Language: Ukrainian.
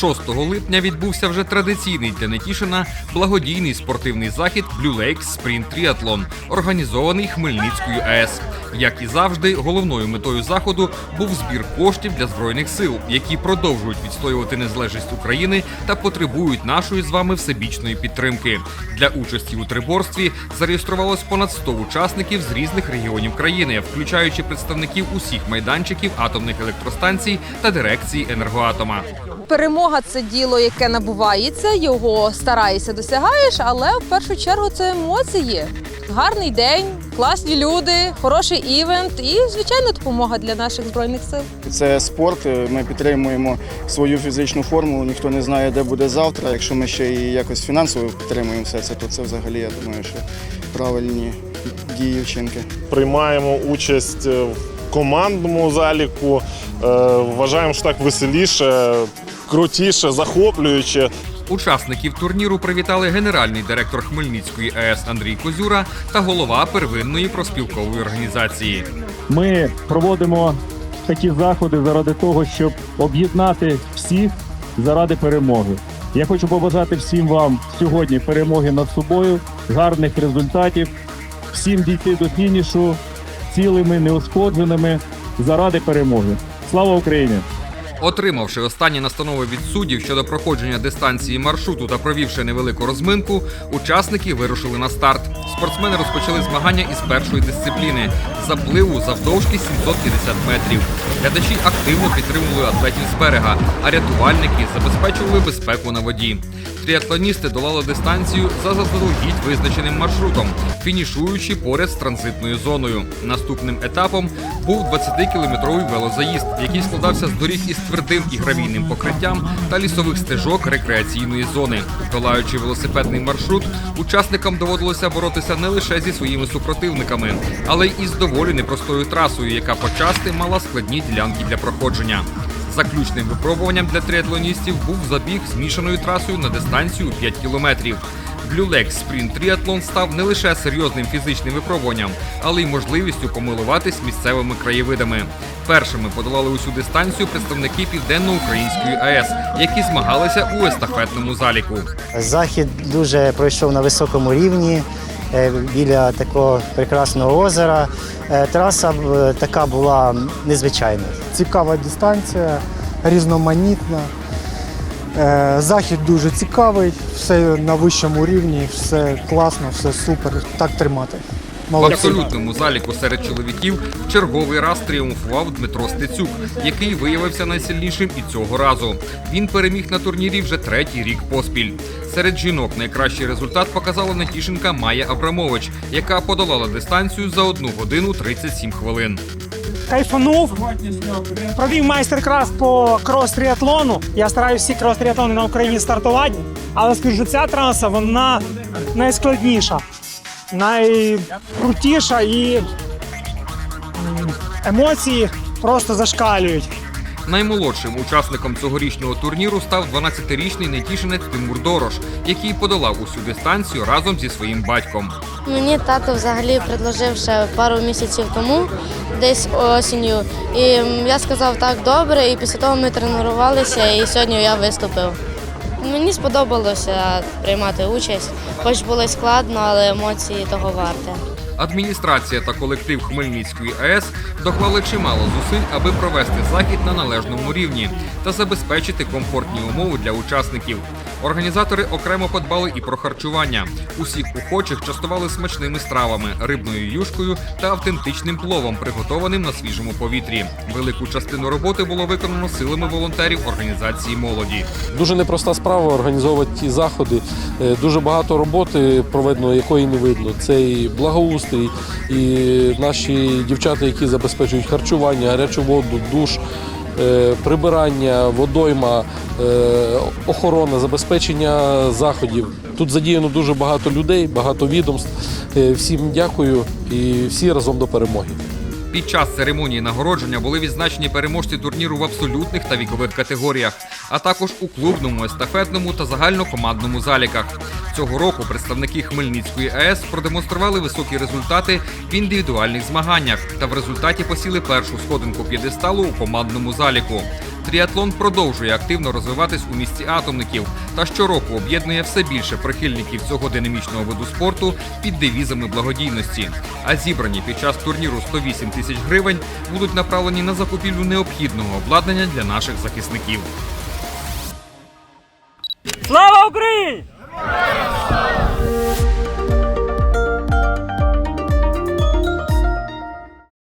6 липня відбувся вже традиційний для Нетішина благодійний спортивний захід Blue Lakes Sprint Triathlon, організований Хмельницькою АЕС. Як і завжди, головною метою заходу був збір коштів для збройних сил, які продовжують відстоювати незалежність України та потребують нашої з вами всебічної підтримки. Для участі у триборстві зареєструвалось понад 100 учасників з різних регіонів країни, включаючи представників усіх майданчиків атомних електростанцій та дирекції енергоатома. Перемога це діло, яке набувається, його стараєшся, досягаєш, але в першу чергу це емоції. Гарний день, класні люди, хороший івент і, звичайно, допомога для наших збройних сил. Це спорт. Ми підтримуємо свою фізичну форму. Ніхто не знає, де буде завтра. Якщо ми ще і якось фінансово підтримуємо все це, то це взагалі я думаю, що правильні дії вчинки. приймаємо участь е, в командному заліку. Е, Вважаємо, що так веселіше, крутіше, захоплююче. Учасників турніру привітали генеральний директор Хмельницької АЕС Андрій Козюра та голова первинної проспілкової організації. Ми проводимо такі заходи заради того, щоб об'єднати всіх заради перемоги. Я хочу побажати всім вам сьогодні перемоги над собою, гарних результатів, всім дійти до фінішу цілими, неушкодженими заради перемоги. Слава Україні! Отримавши останні настанови від суддів щодо проходження дистанції маршруту та провівши невелику розминку, учасники вирушили на старт. Спортсмени розпочали змагання із першої дисципліни запливу завдовжки 750 метрів. Глядачі активно підтримували атлетів з берега, а рятувальники забезпечували безпеку на воді. Тріатлоністи долали дистанцію за заздалегідь визначеним маршрутом, фінішуючи поряд з транзитною зоною. Наступним етапом був 20-кілометровий велозаїзд, який складався з доріг із твердим і гравійним покриттям та лісових стежок рекреаційної зони. Долаючи велосипедний маршрут, учасникам доводилося боротися не лише зі своїми супротивниками, але й із доволі непростою трасою, яка почасти мала складні ділянки для проходження. Заключним випробуванням для триатлоністів був забіг змішаною трасою на дистанцію 5 кілометрів. Lakes Sprint Triathlon став не лише серйозним фізичним випробуванням, але й можливістю помилуватись місцевими краєвидами. Першими подолали усю дистанцію представники Південно-Української АЕС, які змагалися у естафетному заліку. Захід дуже пройшов на високому рівні біля такого прекрасного озера. Е, Траса е, така була незвичайна. цікава дистанція, різноманітна. Е, Захід дуже цікавий, все на вищому рівні, все класно, все супер. Так тримати. В абсолютному заліку серед чоловіків в черговий раз тріумфував Дмитро Стецюк, який виявився найсильнішим і цього разу. Він переміг на турнірі вже третій рік поспіль. Серед жінок найкращий результат показала Нетішинка Майя Абрамович, яка подолала дистанцію за 1 годину 37 хвилин. кайфанув, провів майстер-клас по крос-тріатлону. Я стараюся всі крос-тріатлони на Україні стартувати, але скажу, ця траса вона найскладніша, найкрутіша і емоції просто зашкалюють. Наймолодшим учасником цьогорічного турніру став 12-річний нетішинець Тимур Дорош, який подолав усю дистанцію разом зі своїм батьком. Мені тато взагалі предложив ще пару місяців тому, десь осінню. І я сказав так добре, і після того ми тренувалися, і сьогодні я виступив. Мені сподобалося приймати участь, хоч було складно, але емоції того варте. Адміністрація та колектив Хмельницької АЕС доклали чимало зусиль, аби провести захід на належному рівні та забезпечити комфортні умови для учасників. Організатори окремо подбали і про харчування. Усіх охочих частували смачними стравами, рибною юшкою та автентичним пловом, приготованим на свіжому повітрі. Велику частину роботи було виконано силами волонтерів організації молоді. Дуже непроста справа організовувати ті заходи. Е, Дуже багато роботи проведено, якої не видно. Це і благоустрій, і наші дівчата, які забезпечують харчування, гарячу воду, душ, е, прибирання, водойма, е, охорона, забезпечення заходів. Тут задіяно дуже багато людей, багато відомств. Е, Всім дякую і всі разом до перемоги. Під час церемонії нагородження були відзначені переможці турніру в абсолютних та вікових категоріях, а також у клубному, естафетному та загальнокомандному заліках. Цього року представники Хмельницької АЕС продемонстрували високі результати в індивідуальних змаганнях та в результаті посіли першу сходинку п'єдесталу у командному заліку. Тріатлон продовжує активно розвиватись у місті атомників та щороку об'єднує все більше прихильників цього динамічного виду спорту під девізами благодійності. А зібрані під час турніру 108 тисяч гривень будуть направлені на закупівлю необхідного обладнання для наших захисників. Слава Україні!